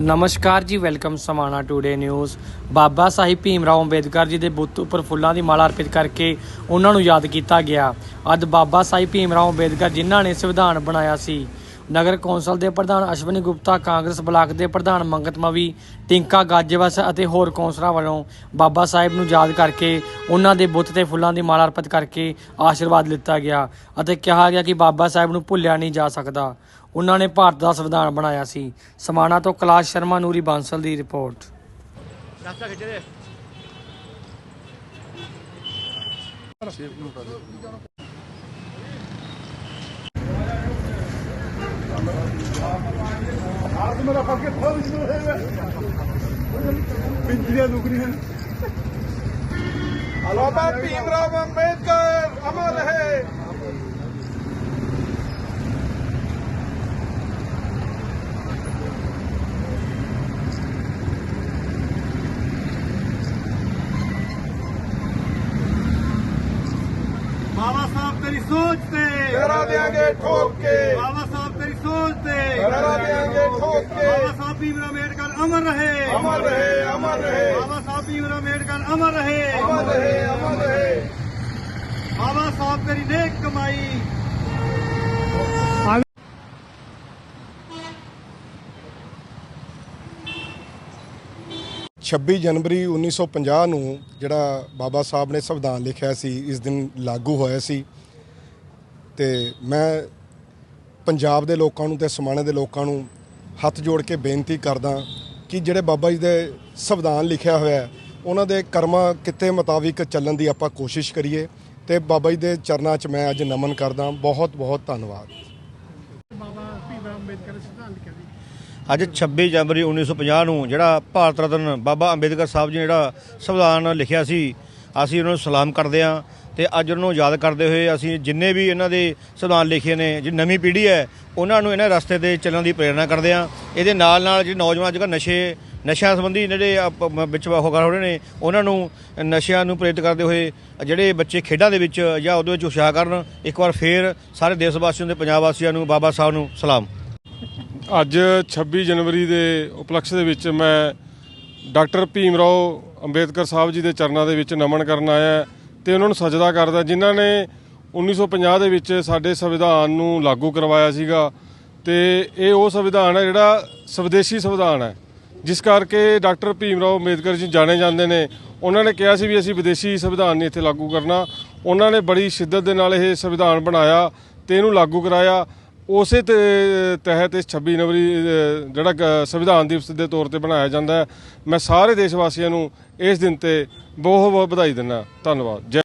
ਨਮਸਕਾਰ ਜੀ, welcome Samana Today News Baba Saheb Bhim Rao Ambedkar ji ਦੇ ਬੁੱਤ ਉੱਪਰ ਫੁੱਲਾਂ ਦੀ ਮਾਲਾ ਅਰਪਿਤ ਕਰਕੇ ਉਹਨਾਂ ਨੂੰ ਯਾਦ ਕੀਤਾ ਗਿਆ। ਅੱਜ ਬਾਬਾ ਸਾਹਿਬ ਭੀਮ ਰਾਓ ਅੰਬੇਦਕਰ ਜਿਨ੍ਹਾਂ ਨੇ ਸੰਵਿਧਾਨ ਬਣਾਇਆ ਸੀ ਨਗਰ ਕੌਂਸਲ ਦੇ ਪ੍ਰਧਾਨ ਅਸ਼ਵਨੀ ਗੁਪਤਾ, ਕਾਂਗਰਸ ਬਲਾਕ ਦੇ ਪ੍ਰਧਾਨ ਮੰਗਤ ਮਵੀ, ਟਿੰਕਾ ਗਾਜੇਵਸ ਅਤੇ ਹੋਰ ਕੌਂਸਲਰਾਂ ਵੱਲੋਂ ਬਾਬਾ ਸਾਹਿਬ ਨੂੰ ਯਾਦ ਕਰਕੇ, ਉਹਨਾਂ ਦੇ ਬੁੱਤ ਤੇ ਫੁੱਲਾਂ ਦੀ ਮਾਲਾ ਅਰਪਿਤ ਕਰਕੇ ਆਸ਼ੀਰਵਾਦ ਲਿੱਤਾ ਗਿਆ ਅਤੇ ਕਿਹਾ ਗਿਆ ਕਿ ਬਾਬਾ ਸਾਹਿਬ ਨੂੰ ਭੁੱਲਿਆ ਨਹੀਂ ਜਾ ਸਕਦਾ। ਉਹਨਾਂ ਨੇ ਭਾਰਤ ਦਾ ਸੰਵਿਧਾਨ ਬਣਾਇਆ ਸੀ। ਸਮਾਣਾ ਤੋਂ ਕੈਲਾਸ਼ ਸ਼ਰਮਾ, ਨੂਰੀ ਬਾਂਸਲ ਦੀ ਰਿਪੋਰਟ। ਬਾਬਾ ਭੀਮ ਰਾਵ ਅੰਬੇਦਕਰ ਅਮਰ ਰਹੇ ਬਾਬਾ ਸਾਹਿਬ ਤੇਰੀ ਸੋਚ ਤੇ ਕਰਾ ਦੇਾਂਗੇ ਠੋਕ ਕੇ ਬਾਬਾ ਸਾਹਿਬ ਤੇਰੀ ਸੋਚ ਤੇ ਕਰਾ ਦੇਾਂਗੇ ਠੋਕ ਕੇ। ਬਾਬਾ ਸਾਹਿਬ ਭੀਮ ਰਾਓ ਅੰਬੇਡਕਰ ਅਮਰ ਰਹੇ। ਅਮਰ ਰਹੇ ਅਮਰ ਰਹੇ। ਬਾਬਾ ਸਾਹਿਬ ਭੀਮ ਰਾਓ ਅੰਬੇਡਕਰ ਅਮਰ ਰਹੇ। ਅਮਰ ਰਹੇ ਅਮਰ ਰਹੇ। ਬਾਬਾ ਸਾਹਿਬ ਤੇਰੀ ਨੇਕ ਕਮਾਈ। 26 ਜਨਵਰੀ 1950 ਨੂੰ ਜਿਹੜਾ ਬਾਬਾ ਸਾਹਿਬ ਨੇ ਸੰਵਿਧਾਨ ਲਿਖਿਆ ਸੀ ਇਸ ਦਿਨ ਲਾਗੂ ਹੋਇਆ ਸੀ। ਤੇ ਮੈਂ ਪੰਜਾਬ ਦੇ ਲੋਕਾਂ ਨੂੰ ਤੇ ਸਮਾਣੇ ਦੇ ਲੋਕਾਂ ਨੂੰ ਹੱਥ ਜੋੜ ਕੇ ਬੇਨਤੀ ਕਰਦਾ ਕਿ ਜਿਹੜੇ ਬਾਬਾ ਜੀ ਦੇ ਸੰਵਿਧਾਨ ਲਿਖਿਆ ਹੋਇਆ ਹੈ ਉਹਨਾਂ ਦੇ ਕਰਮਾਂ ਕਿਤੇ ਮੁਤਾਬਿਕ ਚੱਲਣ ਦੀ ਆਪਾਂ ਕੋਸ਼ਿਸ਼ ਕਰੀਏ ਤੇ ਬਾਬਾ ਜੀ ਦੇ ਚਰਨਾਂ 'ਚ ਮੈਂ ਅੱਜ ਨਮਨ ਕਰਦਾ। ਬਹੁਤ ਬਹੁਤ ਧੰਨਵਾਦ। ਅੱਜ 26 ਜਨਵਰੀ 1950 ਨੂੰ ਜਿਹੜਾ ਭਾਰਤ ਰਤਨ ਬਾਬਾ ਅੰਬੇਦਕਰ ਸਾਹਿਬ ਜੀ ਨੇ ਜਿਹੜਾ ਸੰਵਿਧਾਨ ਲਿਖਿਆ ਸੀ ਅਸੀਂ ਉਹਨਾਂ ਨੂੰ ਸਲਾਮ ਕਰਦੇ ਹਾਂ ਤੇ ਅੱਜ ਉਹਨਾਂ ਨੂੰ ਯਾਦ ਕਰਦੇ ਹੋਏ ਅਸੀਂ ਜਿੰਨੇ ਵੀ ਇਹਨਾਂ ਦੇ ਸੰਵਿਧਾਨ ਲਿਖੇ ਨੇ, ਜਿਹੜੀ ਨਵੀਂ ਪੀੜ੍ਹੀ ਹੈ, ਉਹਨਾਂ ਨੂੰ ਇਹਨਾਂ ਰਸਤੇ ਤੇ ਚੱਲਣ ਦੀ ਪ੍ਰੇਰਣਾ ਕਰਦੇ ਹਾਂ। ਇਹਦੇ ਨਾਲ ਨਾਲ ਜਿਹੜੇ ਨੌਜਵਾਨ ਜਿਹੜਾ ਨਸ਼ੇ, ਨਸ਼ਿਆਂ ਸੰਬੰਧੀ ਜਿਹੜੇ ਵਿੱਚ ਹੋ ਕਰ ਰਹੇ ਨੇ, ਉਹਨਾਂ ਨੂੰ ਨਸ਼ਿਆਂ ਨੂੰ ਪ੍ਰੇਰਿਤ ਕਰਦੇ ਹੋਏ ਜਿਹੜੇ ਬੱਚੇ ਖੇਡਾਂ ਦੇ ਵਿੱਚ ਜਾਂ ਉਹਦੇ ਵਿੱਚ ਉਤਸ਼ਾਹ ਕਰਨ, ਇੱਕ ਵਾਰ ਫੇਰ ਸਾਰੇ ਦੇਸ਼ ਵਾਸੀਆਂ ਦੇ ਪੰਜਾਬ ਵਾਸੀਆਂ ਨੂੰ, ਬਾਬਾ ਸਾਹਿਬ ਨੂੰ ਸਲਾਮ। ਅੱਜ 26 ਜਨਵਰੀ ਦੇ ਉਪਲਕਸ਼ ਦੇ ਵਿੱਚ ਮੈਂ ਡਾਕਟਰ ਭੀਮ ਰਾਓ ਅੰਬੇਦਕਰ ਸਾਹਿਬ ਜੀ ਦੇ ਚਰਨਾਂ ਦੇ ਵਿੱਚ ਨਮਨ ਕਰਨ ਆਇਆ ਤੇ ਉਹਨਾਂ ਨੂੰ ਸਜਦਾ ਕਰਦਾ ਜਿਨ੍ਹਾਂ ਨੇ 1950 ਦੇ ਵਿੱਚ ਸਾਡੇ ਸੰਵਿਧਾਨ ਨੂੰ ਲਾਗੂ ਕਰਵਾਇਆ ਸੀਗਾ ਤੇ ਇਹ ਉਹ ਸੰਵਿਧਾਨ ਹੈ ਜਿਹੜਾ ਸਵਦੇਸ਼ੀ ਸੰਵਿਧਾਨ ਹੈ। ਜਿਸ ਕਰਕੇ ਡਾਕਟਰ ਭੀਮ ਰਾਓ ਅੰਬੇਦਕਰ ਜੀ ਜਾਣੇ ਜਾਂਦੇ ਨੇ। ਉਹਨਾਂ ਨੇ ਕਿਹਾ ਸੀ ਵੀ ਅਸੀਂ ਵਿਦੇਸ਼ੀ ਸੰਵਿਧਾਨ ਨਹੀਂ ਇੱਥੇ ਲਾਗੂ ਕਰਨਾ। ਉਹਨਾਂ ਨੇ ਬੜੀ ਸ਼ਿੱਦਤ ਦੇ ਨਾਲ ਇਹ ਸੰਵਿਧਾਨ ਬਣਾਇਆ ਤੇ ਇਹਨੂੰ ਲਾਗੂ ਕਰਾਇਆ। ਉਸੇ ਤੇ ਤਹਿਤ ਇਸ 26 ਜਨਵਰੀ ਜਿਹੜਾ ਸੰਵਿਧਾਨ ਦਿਵਸ ਦੇ ਤੌਰ ਤੇ ਬਣਾਇਆ ਜਾਂਦਾ ਹੈ। ਮੈਂ ਸਾਰੇ ਦੇਸ਼ ਵਾਸੀਆਂ ਨੂੰ ਇਸ ਦਿਨ ਤੇ ਬਹੁਤ ਬਹੁਤ ਵਧਾਈ ਦਿੰਦਾ ਧੰਨਵਾਦ। ਜੈ